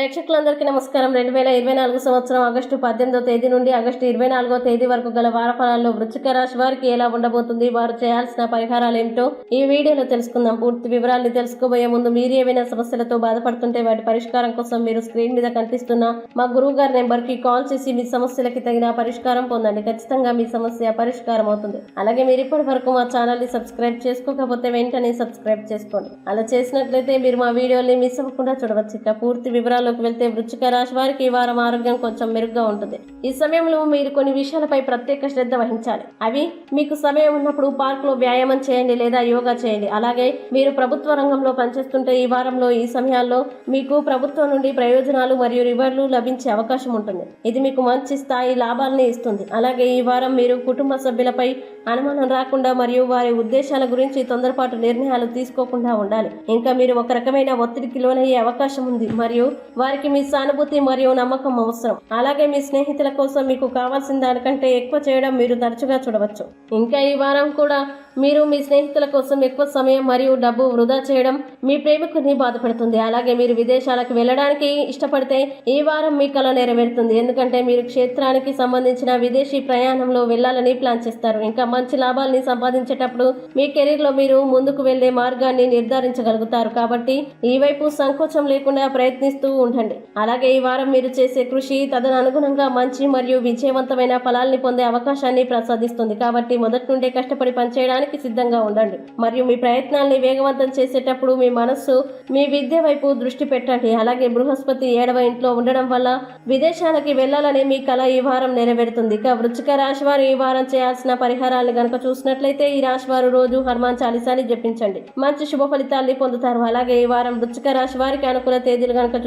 ప్రేక్షకులందరికీ నమస్కారం. రెండు వేల ఇరవై నాలుగు సంవత్సరం ఆగస్టు పద్దెనిమిదో తేదీ నుండి ఆగస్టు ఇరవై నాలుగో తేదీ వరకు గల వారఫలాల్లో వృచ్చిక రాశి వారికి ఎలా ఉండబోతుంది వారు చేయాల్సిన పరిహారాలు ఏమిటో ఈ వీడియోలో తెలుసుకుందాం. పూర్తి వివరాల్ని తెలుసుకోబోయే ముందు మీరు ఏవైనా సమస్యలతో బాధపడుతుంటే వాటి పరిష్కారం కోసం మీరు స్క్రీన్ మీద కనిపిస్తున్న మా గురువు గారి నెంబర్కి కాల్ చేసి మీ సమస్యలకి తగిన పరిష్కారం పొందండి. ఖచ్చితంగా మీ సమస్య పరిష్కారం అవుతుంది. అలాగే మీరు ఇప్పటి వరకు మా ఛానల్ని సబ్స్క్రైబ్ చేసుకోకపోతే వెంటనే సబ్స్క్రైబ్ చేసుకోండి. అలా చేసినట్లయితే మీరు మా వీడియోని మిస్ అవ్వకుండా చూడవచ్చు. ఇక పూర్తి వివరాల్లోకి వెళ్తే వృచ్చిక రాశి వారికి ఈ వారం ఆరోగ్యం కొంచెం మెరుగ్గా ఉంటుంది. ఈ సమయంలో మీరు కొన్ని విషయాలపై ప్రత్యేక శ్రద్ధ వహించాలి. అవి మీకు సమయం ఉన్నప్పుడు పార్క్లో వ్యాయామం చేయండి లేదా యోగా చేయండి. అలాగే మీరు ప్రభుత్వ రంగంలో పనిచేస్తుంటే ఈ వారంలో ఈ సమయాల్లో మీకు ప్రభుత్వం నుండి ప్రయోజనాలు మరియు రివార్డులు లభించే అవకాశం ఉంటుంది. ఇది మీకు మంచి స్థాయి లాభాలని ఇస్తుంది. అలాగే ఈ వారం మీరు కుటుంబ సభ్యులపై అనుమానం రాకుండా మరియు వారి ఉద్దేశాల గురించి తొందరపాటు నిర్ణయాలు తీసుకోకుండా ఉండాలి. ఇంకా మీరు ఒక రకమైన ఒత్తిడికి లోనయ్యే అవకాశం ఉంది. మరియు వారికి మీ సానుభూతి మరియు నమ్మకం అవసరం. అలాగే మీ స్నేహితుల కోసం మీకు కావాల్సిన దానికంటే ఎక్కువ చేయడం మీరు తరచుగా చూడవచ్చు. ఇంకా ఈ వారం కూడా మీరు మీ స్నేహితుల కోసం ఎక్కువ సమయం మరియు డబ్బు వృధా చేయడం మీ ప్రేమికుని బాధపడుతుంది. అలాగే మీరు విదేశాలకు వెళ్ళడానికి ఇష్టపడితే ఈ వారం మీ కళ నెరవేరుతుంది. ఎందుకంటే మీరు క్షేత్రానికి సంబంధించిన విదేశీ ప్రయాణంలో వెళ్ళాలని ప్లాన్ చేస్తారు. ఇంకా మంచి లాభాల్ని సంపాదించేటప్పుడు మీ కెరీర్లో మీరు ముందుకు వెళ్ళే మార్గాన్ని నిర్ధారించగలుగుతారు. కాబట్టి ఈ వైపు సంకోచం లేకుండా ప్రయత్నిస్తూ ఉండండి. అలాగే ఈ వారం మీరు చేసే కృషి తదనుగుణంగా మంచి మరియు విజయవంతమైన ఫలాల్ని పొందే అవకాశాన్ని ప్రసాదిస్తుంది. కాబట్టి మొదటి నుండే కష్టపడి పనిచేయడానికి సిద్ధంగా ఉండండి. మరియు మీ ప్రయత్నాల్ని వేగవంతం చేసేటప్పుడు మీ మనస్సు మీ విద్య వైపు దృష్టి పెట్టండి. అలాగే బృహస్పతి ఏడవ ఇంట్లో ఉండడం వల్ల విదేశాలకి వెళ్ళాలని మీ కళ ఈ వారం నెరవేరుతుంది. ఇక వృచ్చిక రాశి వారు ఈ వారం చేయాల్సిన పరిహారాలను గనక చూసినట్లయితే ఈ రాశి వారు రోజు హనుమాన్ చాలీసాని జపించండి. మంచి శుభ ఫలితాల్ని పొందుతారు. అలాగే ఈ వారం వృచ్చిక రాశి వారికి అనుకూల తేదీలు గనక